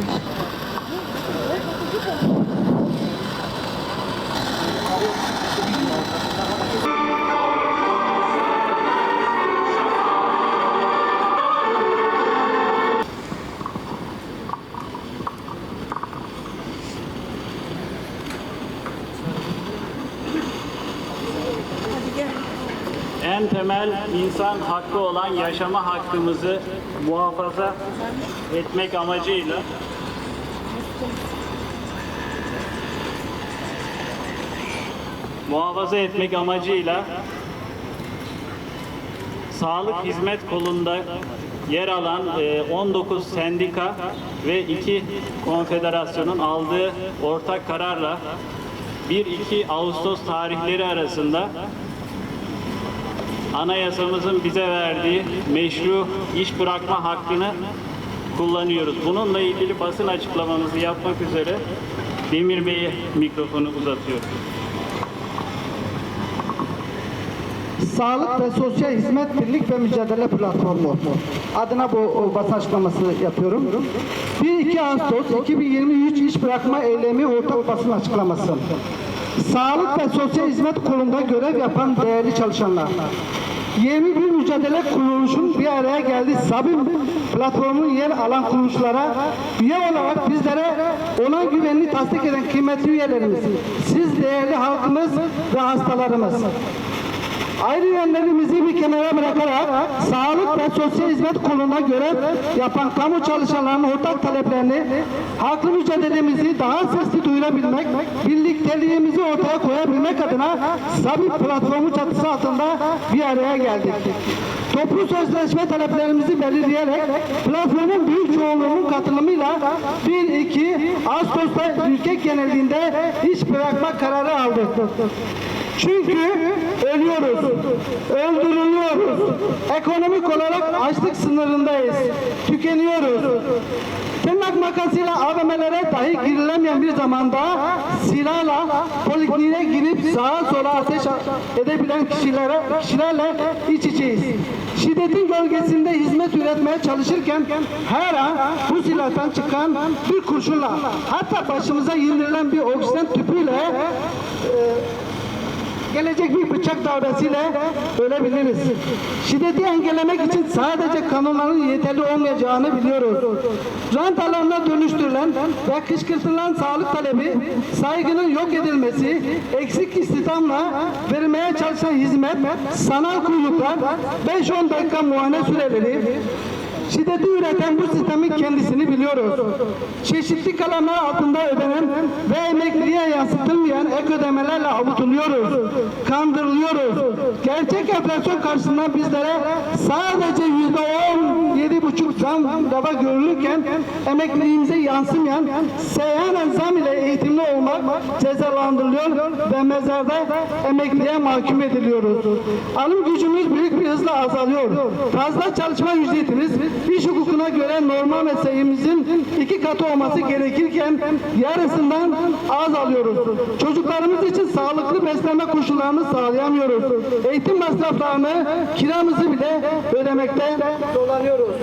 Mm-hmm. En temel insan hakkı olan yaşama hakkımızı muhafaza etmek amacıyla muhafaza etmek amacıyla sağlık hizmet kolunda yer alan e, 19 sendika ve 2 konfederasyonun aldığı ortak kararla 1-2 Ağustos tarihleri arasında anayasamızın bize verdiği meşru iş bırakma hakkını kullanıyoruz. Bununla ilgili basın açıklamamızı yapmak üzere Demir Bey'e mikrofonu uzatıyorum. Sağlık ve Sosyal Hizmet Birlik ve Mücadele Platformu adına bu basın açıklaması yapıyorum. 1-2 Ağustos 2023 iş bırakma eylemi ortak basın açıklaması. Sağlık ve Sosyal Hizmet Kolunda görev yapan değerli çalışanlar. 21 mücadele kuruluşun bir araya geldi. Sabim platformunun yer alan kuruluşlara üye olarak bizlere olan güvenini tasdik eden kıymetli üyelerimiz, siz değerli halkımız ve hastalarımız. Ayrı yönlerimizi bir kenara bırakarak sağlık ve sosyal hizmet kolunda görev yapan kamu çalışanlarının ortak taleplerini, haklı mücadelemizi daha sesli duyurabilmek, birlikteliğimizi ortaya koyabilmek adına Sabit platformu çatısı altında bir araya geldik. Toplu sözleşme taleplerimizi belirleyerek platformun büyük çoğunluğunun katılımıyla 1-2 Ağustos'ta ülke genelinde iş bırakma kararı aldık. Çünkü ölüyoruz, öldürülüyoruz. Ekonomik olarak açlık sınırındayız, tükeniyoruz. Tırnak makasıyla AVM'lere dahi girilemeyen bir zamanda silahla polikliniğe girip sağa sola ateş edebilen kişilere, kişilerle iç içeyiz. Şiddetin gölgesinde hizmet üretmeye çalışırken her an bu silahtan çıkan bir kurşunla hatta başımıza indirilen bir oksijen tüpüyle gelecek bir bıçak darbesiyle ölebiliriz. Şiddeti engellemek için sadece kanunların yeterli olmayacağını biliyoruz. Rant alanına dönüştürülen ve kışkırtılan sağlık talebi, saygının yok edilmesi, eksik istihdamla verilmeye çalışan hizmet, sanal kuyruklar, 5-10 dakika muayene süreleri, Şiddeti üreten bu sistemin kendisini biliyoruz. Çeşitli kalemler altında ödenen ve emekliliğe yansıtılmayan ek ödemelerle avutuluyoruz. Kandırılıyoruz. Gerçek enflasyon karşısında bizlere sadece yüzde on yedi buçuk zam dava görülürken emekliliğimize yansımayan seyyanen zam ile eğitimli olmak cezalandırılıyor ve mezarda emekliliğe mahkum ediliyoruz. Alım gücümüz büyük bir hızla azalıyor. Fazla çalışma ücretimiz iş hukukuna göre normal mesleğimizin iki katı olması gerekirken yarısından az alıyoruz. Çocuklarımız için sağlıklı beslenme koşullarını sağlayamıyoruz. Eğitim masraflarını, kiramızı bile ödemekte dolanıyoruz.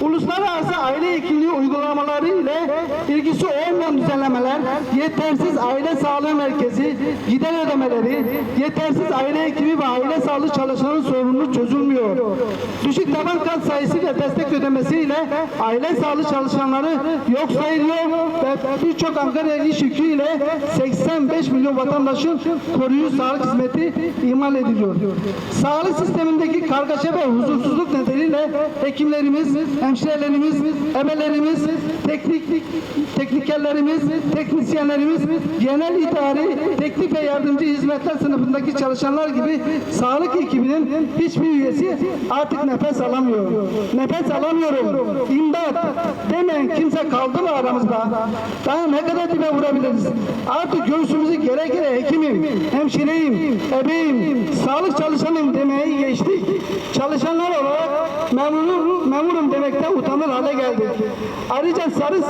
Uluslararası aile hekimliği uygulamaları ile ilgisi olmayan düzenlemeler, yetersiz aile sağlığı merkezi, gider ödemeleri, yetersiz aile hekimi ve aile sağlığı çalışanının sorunu çözülmüyor. Düşük taban kat sayısı ve destek ödemesiyle aile sağlığı çalışanları yok sayılıyor ve birçok Ankara iş yükü ile 85 milyon vatandaşın koruyucu sağlık hizmeti imal ediliyor. Sağlık sistemindeki kargaşa ve huzursuzluk nedeniyle hekimlerimiz, hemşirelerimiz, ebelerimiz, teknik teknikerlerimiz, teknisyenlerimiz, genel idari, teknik ve yardımcı hizmetler sınıfındaki çalışanlar gibi sağlık ekibinin hiçbir üyesi artık nefes alamıyor. Nefes alamıyorum. İmdat demeyen kimse kaldı mı aramızda? Daha ne kadar dibe vurabiliriz? Artık göğsümüzü gere gere hekimim, hemşireyim, ebeyim, sağlık çalışanıyım demeye geçtik. Çalışanlar olarak memurum, memurum demekten utanır hale geldik. Ayrıca Sarı,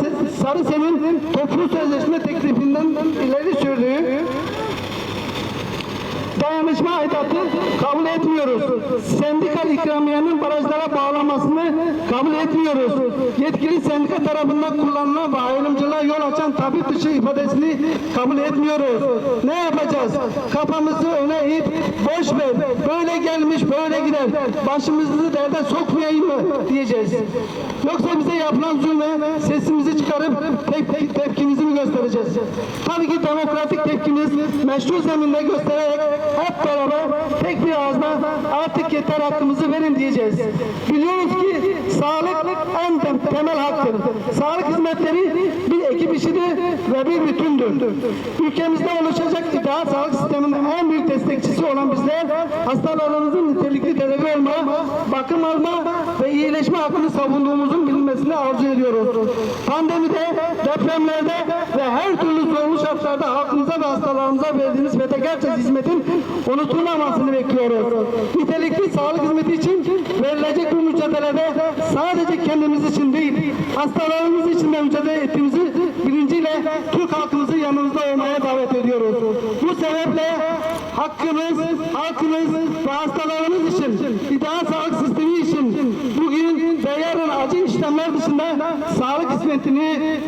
Sarı Sem'in toplu sözleşme teklifinden ileri sürdüğü dayanışma aidatı kabul etmiyoruz. Sendikal ikramiyenin barajlara bağlanmasını kabul etmiyoruz. Yetkili sendika tarafından kullanılan ve ayrımcılığa yol açan tabip dışı ifadesini kabul etmiyoruz. Ne yapacağız? Kafamızı öne eğip boş ver. Böyle gelmiş böyle gider. Başımızı derde sokmayayım mı diyeceğiz. Yoksa bize yapılan zulme sesimizi çıkarıp tep- tepkimizi mi göstereceğiz? Tabii ki demokratik tepkimiz meşru zeminde göstererek hep beraber tek bir ağızla artık yeter hakkımızı verin diyeceğiz. Biliyoruz ki sağlık en tem- temel haktır. Sağlık hizmetleri işidir ve bir bütündür. Ülkemizde oluşacak ideal sağlık sisteminin en büyük destekçisi olan bizler hastalarımızın nitelikli tedavi olma, bakım alma ve iyileşme hakkını savunduğumuzun bilinmesini arzu ediyoruz. Pandemide, depremlerde ve her türlü zorlu şartlarda halkımıza ve hastalarımıza verdiğimiz fedakarca hizmetin unutulmamasını bekliyoruz. Nitelikli sağlık hizmeti için verilecek bu mücadelede sadece kendimiz için değil, hastalarımız için de mücadele ettiğimizi bilinciyle Türk halkımızı yanımızda olmaya davet ediyoruz. Bu sebeple hakkımız, halkımız ve hastalarımız için, ideal sağlık sistemi için bugün ve yarın acı işlemler dışında sağlık hizmetini